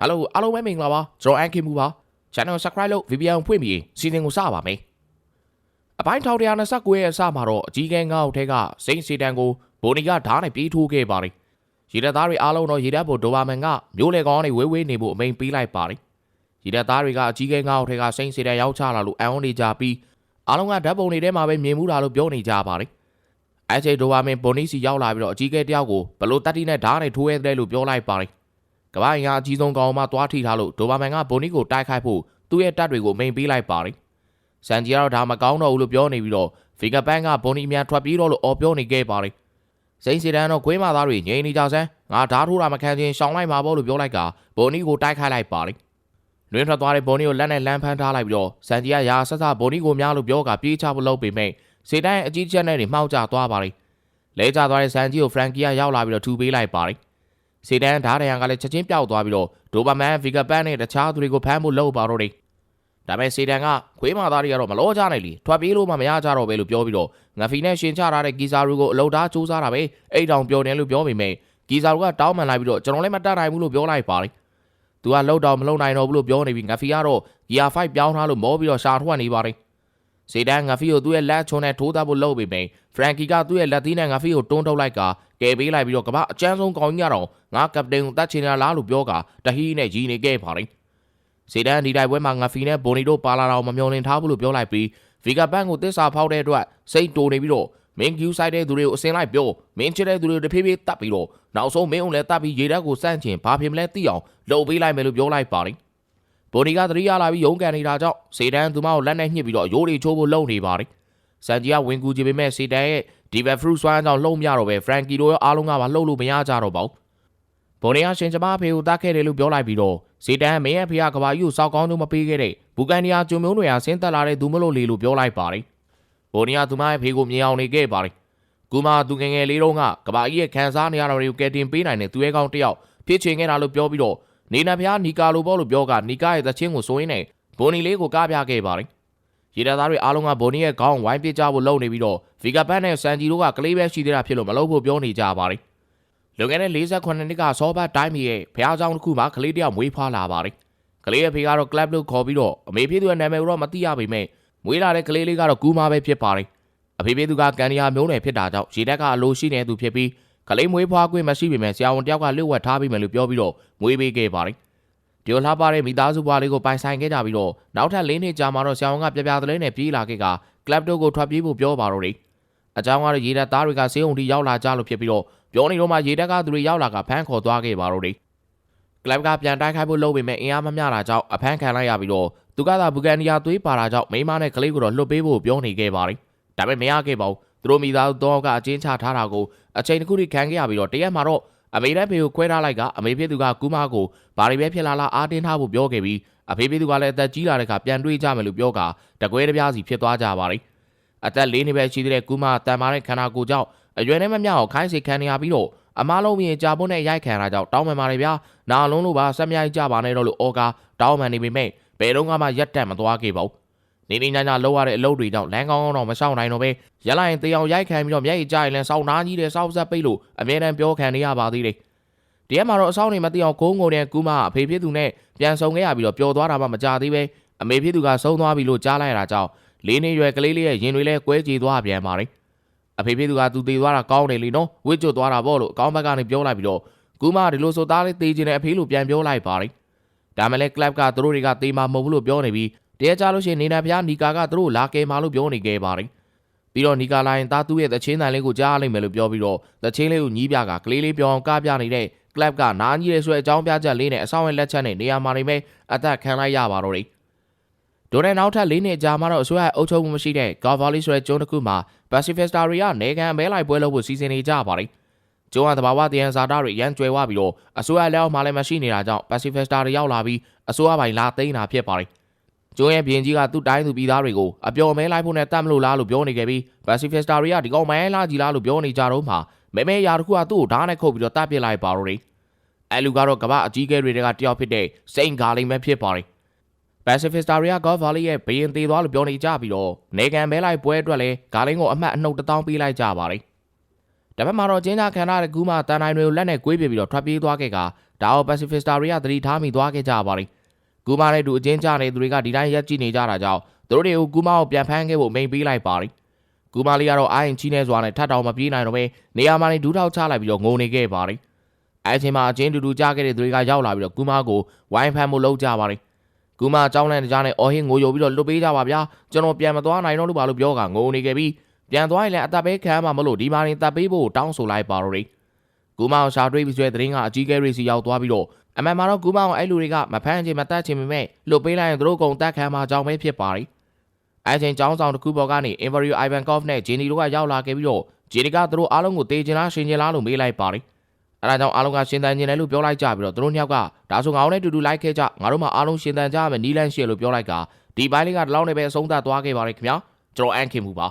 Hello အားလုံးပဲမင်္ဂလာပါကျွန်တော်အန်ခင်မူပါ Channel Subscribe လုပ် VPN ဖွင့်ပြီးစီစဉ်ကိုစပါမယ်အပိုင်း1129ရဲ့အစမှာတော့အကြီးကဲငါ့အောက်ထဲကစိန်စီတန်ကိုဘိုနီကဓာတ်နဲ့ပြေးထိုးခဲ့ပါတယ်ရေတပ်သားတွေအားလုံးတော့ရေတပ်ဘိုဒိုဘာမန်ကမျိုးလေကောင်းတွေဝေးဝေးနေဖို့အမိန်ပေးလိုက်ပါတယ်ရေတပ်သားတွေကအကြီးကဲငါ့အောက်ထဲကစိန်စီတန်ရောက်ချလာလို့အံ့ဩနေကြပြီးအားလုံးကဓာတ်ပုံတွေထဲမှာပဲမြင်မှုတာလို့ပြောနေကြပါတယ်အဲချိန်ဒိုဘာမန်ဘိုနီစီရောက်လာပြီးတော့အကြီးကဲတယောက်ကိုဘလို့တက်တီနဲ့ဓာတ်နဲ့ထိုးရဲတဲ့လို့ပြောလိုက်ပါတယ် ကမ္ဘာ့အင်အားအကြီးဆုံးကောင်မှသွားထိထားလို့ဒိုဘာမန်ကဘိုနီကိုတိုက်ခိုက်ဖို့သူ့ရဲ့တပ်တွေကိုမိန်ပေးလိုက်ပါတယ်။ဆန်ဂျီကတော့ဒါမကောင်းတော့ဘူးလို့ပြောနေပြီးတော့ဖီဂါပန်ကဘိုနီအများထွက်ပြေးတော့လို့အော်ပြောနေခဲ့ပါတယ်။စိန်စီတန်တော့ခွေးမသားတွေငြိမ်နေကြစမ်းငါဓာတ်ထိုးတာမခံချင်းရှောင်းလိုက်မှာပေါ့လို့ပြောလိုက်ကဘိုနီကိုတိုက်ခိုက်လိုက်ပါတယ်။လွင်းထွက်သွားတဲ့ဘိုနီကိုလက်နဲ့လမ်းဖမ်းထားလိုက်ပြီးတော့ဆန်ဂျီကရာဆက်ဆက်ဘိုနီကိုများလို့ပြောကပြေးချဖို့လုပ်ပေမဲ့စေတန်ရဲ့အကြီးချက်နဲ့တွေမှောက်ကျသွားပါတယ်။လဲကျသွားတဲ့ဆန်ဂျီကိုဖရန်ကီကရောက်လာပြီးတော့ထူပေးလိုက်ပါတယ်။ စီတန်ဓာတ်ရန်ကလည်းချက်ချင်းပျောက်သွားပြီးတော့ဒိုဘာမန်ဗီဂါပန်နဲ့တခြားသူတွေကိုဖမ်းဖို့လုပ်ပါတော့တယ်။ဒါပေမဲ့စီတန်ကခွေးမာသားတွေကတော့မလောကြနိုင်လीထွက်ပြေးလို့မှမရကြတော့ပဲလို့ပြောပြီးတော့ငဖီနဲ့ရှင်ချထားတဲ့ဂီဇာရူကိုအလုတ်သားစူးစားတာပဲအိတ်တောင်ပြောတယ်လို့ပြောပေမဲ့ဂီဇာရူကတောင်းပန်လိုက်ပြီးတော့ကျွန်တော်လည်းမတတ်နိုင်ဘူးလို့ပြောလိုက်ပါတယ်။သူကလှုပ်တော့မလှုပ်နိုင်တော့ဘူးလို့ပြောနေပြီးငဖီကတော့ဂီယာ5ပြောင်းထားလို့မောပြီးတော့ရှာထွက်နေပါတယ်။စီတန်ငဖီကိုသူ့ရဲ့လက်ချုံနဲ့ထိုးသားဖို့လုပ်ပေမဲ့ဖရန်ကီကသူ့ရဲ့လက်သီးနဲ့ငဖီကိုတွန်းထုတ်လိုက်က ကယ်ပေးလိုက်ပြီးတော့ကမ္ဘာအကျန်းဆုံးကောင်ကြီးကတော့ငါကပတိန်ကိုတတ်ချင်တာလားလို့ပြောကတဟီးနဲ့ရီနေခဲ့ပါတယ်။စီဒန်ဒီတိုက်ပွဲမှာငါဖီနဲ့ဘိုနီတို့ပါလာတော့မမျောလင်ထားဘူးလို့ပြောလိုက်ပြီးဗီဂါပန်ကိုတစ္ဆာဖောက်တဲ့အတွက်စိတ်တိုနေပြီးတော့မင်းကျူးဆိုင်တဲ့သူတွေကိုအစင်လိုက်ပြောမင်းချစ်တဲ့သူတွေကိုတဖြည်းဖြည်းတတ်ပြီးတော့နောက်ဆုံးမင်းုံလည်းတတ်ပြီးရေတက်ကိုစန့်ချင်ဘာဖြစ်မလဲသိအောင်လှုပ်ပေးလိုက်မယ်လို့ပြောလိုက်ပါတယ်။ဘိုနီကသတိရလာပြီးရုန်းကန်နေတာကြောင့်စီဒန်သူမကိုလက်နဲ့ညှစ်ပြီးတော့ရိုးတွေချိုးဖို့လုပ်နေပါတယ်။ဆန်ဂျီကဝင်ကူကြည့်ပေမဲ့စီဒန်ရဲ့ ဒီဘက်ဖရူဆွမ်းကြောင့်လှုပ်မရတော့ပဲဖရန်ကီတို့ရောအားလုံးကပါလှုပ်လို့မရကြတော့ပါဘူး။ဘိုနီကရှင်ကျမအဖေကိုတတ်ခဲ့တယ်လို့ပြောလိုက်ပြီးတော့စီဒန်မင်းရဲ့ဖေကကဘာကြီးကိုစောက်ကောင်းဆုံးမပေးခဲ့တဲ့ဘူကန်နီယာဂျုံမျိုးတွေဟာဆင်းသက်လာတဲ့သူမလို့လေလို့ပြောလိုက်ပါတယ်။ဘိုနီကသူမရဲ့ဖေကိုမြင်အောင်နေခဲ့ပါတယ်။ကူမာသူငယ်ငယ်လေးတုန်းကကဘာကြီးရဲ့ခံစားနေရတာတွေကိုကယ်တင်ပေးနိုင်တဲ့သူရဲ့ကောင်းတစ်ယောက်ဖြစ်ချင်ခဲ့တာလို့ပြောပြီးတော့နေနဖျားနီကာလိုပေါ့လို့ပြောကနီကာရဲ့သချင်းကိုစိုးရင်းနဲ့ဘိုနီလေးကိုကားပြခဲ့ပါတယ်။ရေတပ်သားတွေအားလုံးကဘိုနီရဲ့ခေါင်းဝိုင်းပစ်ကြဖို့လုပ်နေပြီးတော့ ဗီဂါဘတ်နဲ့စန်ဂျီတို့ကကလေးပဲရှိသေးတာဖြစ်လို့မလုပ်ဖို့ပြောနေကြပါတယ်။လွန်ခဲ့တဲ့48နှစ်ကဆောဘတ်တိုင်းပြည်ရဲ့ဖျားဆောင်တစ်ခုမှာကလေးတယောက်မွေးဖွားလာပါတယ်။ကလေးရဲ့ဖေကတော့ club လို့ခေါ်ပြီးတော့အမေဖေသူရဲ့နာမည်ကိုတော့မသိရပေမဲ့မွေးလာတဲ့ကလေးလေးကတော့ကူမာပဲဖြစ်ပါတယ်။အဖေဖေသူကကန်ဒီယာမျိုးနယ်ဖြစ်တာကြောင့်ရေတက်ကအလိုရှိနေသူဖြစ်ပြီးကလေးမွေးဖွားခွင့်မရှိပေမဲ့ဆရာဝန်တယောက်ကလျှို့ဝှက်ထားပြီးမယ်လို့ပြောပြီးတော့မွေးပေးခဲ့ပါတယ်။ပြောလှပတဲ့မိသားစုဘွားလေးကိုပိုင်ဆိုင်ခဲ့ကြပြီးတော့နောက်ထပ်၄နှစ်ကြာမှတော့ဆရာဝန်ကပြပြသလဲနဲ့ပြေးလာခဲ့ကကလပ်တို့ကိုထွက်ပြေးဖို့ပြောပါတော့တယ်။ အကြောင်းကတော့ရေတက်သားတွေကဆေးရုံထိရောက်လာကြလို့ဖြစ်ပြီးတော့ပြောနေတော့မှရေတက်ကသူတွေရောက်လာကဖမ်းခေါ်သွားခဲ့ပါတော့တယ်။ကလပ်ကပြန်တိုက်ခိုက်ဖို့လုပ်ပေမဲ့အင်အားမမျှတာကြောင့်အဖမ်းခံလိုက်ရပြီးတော့သူကသာဘူကန်နီယာသွေးပါတာကြောင့်မိမနဲ့ကလေးကိုတော့လွတ်ပေးဖို့ပြောနေခဲ့ပါတယ်။ဒါပေမဲ့မရခဲ့ပါဘူး။သူတို့မိသားစုတော့ကအချင်းချထားတာကိုအချိန်တစ်ခုထိခံခဲ့ရပြီးတော့တရက်မှာတော့အမေနဲ့ဖေကိုခွဲထားလိုက်ကအမေဖြစ်သူကကူမကိုဘာတွေပဲဖြစ်လာလားအားတင်းထားဖို့ပြောခဲ့ပြီးအဖေဖြစ်သူကလည်းအသက်ကြီးလာတဲ့အခါပြန်တွေ့ကြမယ်လို့ပြောကတကွဲတပြားစီဖြစ်သွားကြပါတယ်။ အသက်၄နှစ်ပဲရှိသေးတဲ့ကူမတန်မာတဲ့ခန္ဓာကိုယ်ကြောင့်အရွယ်နဲ့မမျှအောင်ခိုင်းစေခံနေရပြီးတော့အမားလုံးမြေကြာပွန်းနဲ့ရိုက်ခံရတာကြောင့်တောင်းပန်ပါတယ်ဗျာနာလုံးလို့ပါဆက်မြိုက်ကြပါနဲ့တော့လို့အော်ကာတောင်းပန်နေပေမဲ့ဘယ်တော့မှရက်တက်မသွားခဲ့ပါဘူးနေနေညာညာလောက်ရတဲ့အလုပ်တွေကြောင့်လမ်းကောင်းကောင်းတော့မဆောင်နိုင်တော့ပဲရလိုက်ရင်တေအောင်ရိုက်ခံပြီးတော့မျက်ရည်ကျရင်လည်းစောင်းနာကြီးတဲ့စောက်ဆက်ပိတ်လို့အမြဲတမ်းပြောခံနေရပါသေးတယ်တရက်မှာတော့အဆောင်နေမသိအောင်ကိုးငုံတဲ့ကူမအဖေဖြစ်သူနဲ့ပြန်ဆုံခဲ့ရပြီးတော့ပျော်သွားတာမှမကြသေးပဲအမေဖြစ်သူကဆုံးသွားပြီလို့ကြားလိုက်ရတာကြောင့် လေးနေရွယ်ကလေးလေးရဲ့ရင်တွေလည်းကွဲကြေသွားပြန်ပါတယ်အဖေဖြစ်သူကသူသေးသွားတာကောင်းတယ်လीနော်ဝစ်ကျွတ်သွားတာပေါ့လို့အကောင်းဘက်ကနေပြောလိုက်ပြီးတော့ကူမဒီလိုဆိုသားလေးသေးခြင်းနဲ့အဖေလို့ပြန်ပြောလိုက်ပါတယ်ဒါမှလည်း club ကသူတို့တွေကသေးမှာမဟုတ်ဘူးလို့ပြောနေပြီးတရက်ကြလို့ရှိရင်နေနာဖျားနီကာကသူတို့လာကဲမှာလို့ပြောနေခဲ့ပါတယ်ပြီးတော့နီကာလာရင်သားသူ့ရဲ့သချင်းတန်လေးကိုကြားလိုက်မယ်လို့ပြောပြီးတော့သချင်းလေးကိုညီးပြကကလေးလေးပြောအောင်ကားပြနေတဲ့ club ကနားကြီးရဲဆွဲအကြောင်းပြချက်လေးနဲ့အဆောင်ရဲ့လက်ချက်နဲ့နေရာမှာနေမဲ့အသက်ခံလိုက်ရပါတော့တယ် ဒိုနဲ့နောက်ထပ်၄နှစ်ကြာမှတော့အစိုးရအုပ်ချုပ်မှုမရှိတဲ့ Golf Valley ဆိုတဲ့ကျွန်းတစ်ခုမှာ Pacifista တွေကနေခံမဲလိုက်ပွဲလုပ်ဖို့စီစဉ်နေကြပါတယ်။ကျွန်းကသဘာဝတယံဇာတာတွေရန်ကျွဲဝပြီးတော့အစိုးရလက်အောက်မှာလည်းမရှိနေတာကြောင့် Pacifista တွေရောက်လာပြီးအစိုးရပိုင်လာသိမ်းတာဖြစ်ပါတယ်။ကျွန်းရဲ့ပြင်ကြီးကသူ့တိုင်းသူပြည်သားတွေကိုအပျော်မဲလိုက်ဖို့နဲ့တတ်မလို့လားလို့ပြောနေခဲ့ပြီး Pacifista တွေကဒီကောင်မဲလာကြီးလားလို့ပြောနေကြတော့မှမဲမဲရာတစ်ခုကသူ့ကိုဓာတ်နဲ့ခုတ်ပြီးတော့တပ်ပစ်လိုက်ပါတော့တယ်။အဲလူကတော့ကမ္ဘာအကြီးအကဲတွေကတယောက်ဖြစ်တဲ့စိန်ဂါလိမ်ပဲဖြစ်ပါတယ်။ Pacifista တွေက Golf Valley ရဲ့ဘရင်သေးသွားလို့ပြောနေကြပြီးတော့နေကန်မဲလိုက်ပွဲအတွက်လည်းဂါလိန်ကိုအမှတ်အနှုတ်တစ်တောင်းပေးလိုက်ကြပါတယ်။ဒါပေမဲ့တော့ကျင်းသားခံရတဲ့ကူးမတန်တိုင်းတွေကိုလက်နဲ့ကွေးပြပြီးတော့ထွက်ပြေးသွားခဲ့ကဒါအောင် Pacifista တွေကသတိထားမိသွားခဲ့ကြပါတယ်။ကူမာနဲ့တူအချင်းကြနေသူတွေကဒီတိုင်းရက်ကြည့်နေကြတာကြောင့်သူတို့တွေကိုကူမာကိုပြန်ဖမ်းခဲ့ဖို့မိန်ပေးလိုက်ပါတယ်။ကူမာလေးကတော့အာရင်ချီနေစွာနဲ့ထပ်တောင်မပြေးနိုင်တော့ဘဲနေရာမှာနေဒူးထောက်ချလိုက်ပြီးတော့ငိုနေခဲ့ပါတယ်။အဲအချိန်မှာအချင်းတူတူကြားခဲ့တဲ့သူတွေကရောက်လာပြီးတော့ကူမာကိုဝိုင်းဖမ်းဖို့လုပ်ကြပါတယ်။ ကူမာအကြောင်းလန့်တကြားနဲ့အော်ဟင်းငိုယိုပြီးတော့လွတ်ပေးကြပါဗျာ။ကျွန်တော်ပြန်မသွားနိုင်တော့လို့ပါလို့ပြောကငိုနေခဲ့ပြီးပြန်သွားရင်လည်းအသက်ပဲခံရမှာမလို့ဒီမာရင်တပ်ပေးဖို့တောင်းဆိုလိုက်ပါတော့တယ်။ကူမာကိုရှာတွေ့ပြီးဆိုတဲ့သတင်းကအကြီးကဲတွေစီရောက်သွားပြီးတော့အမှန်မှာတော့ကူမာကိုအဲ့လူတွေကမဖမ်းချင်မတတ်ချင်ပေမဲ့လွတ်ပေးလိုက်ရင်သူတို့ကုံတက်ခံမှာကြောင်းပဲဖြစ်ပါတယ်။အဲချိန်ចောင်းဆောင်တစ်ခုပေါ်ကနေ Invario Ivankov နဲ့ Jenny တို့ကရောက်လာခဲ့ပြီးတော့ Jenny ကသူတို့အားလုံးကိုတေးချင်လားရှင်ချင်လားလို့မေးလိုက်ပါတယ်။ အဲဒါကြောင့်အားလုံးကရှင်တန်ချင်တယ်လို့ပြောလိုက်ကြပြီးတော့သူတို့နှစ်ယောက်ကဒါဆိုငါတို့နဲ့တူတူလိုက်ခဲ့ကြငါတို့မှအားလုံးရှင်တန်ကြရမယ်နီးလန်းရှေ့လို့ပြောလိုက်ကဒီပိုင်းလေးကတလောင်းနဲ့ပဲအဆုံးသတ်သွားခဲ့ပါတယ်ခင်ဗျာကျွန်တော်အန်ခင်မူပါ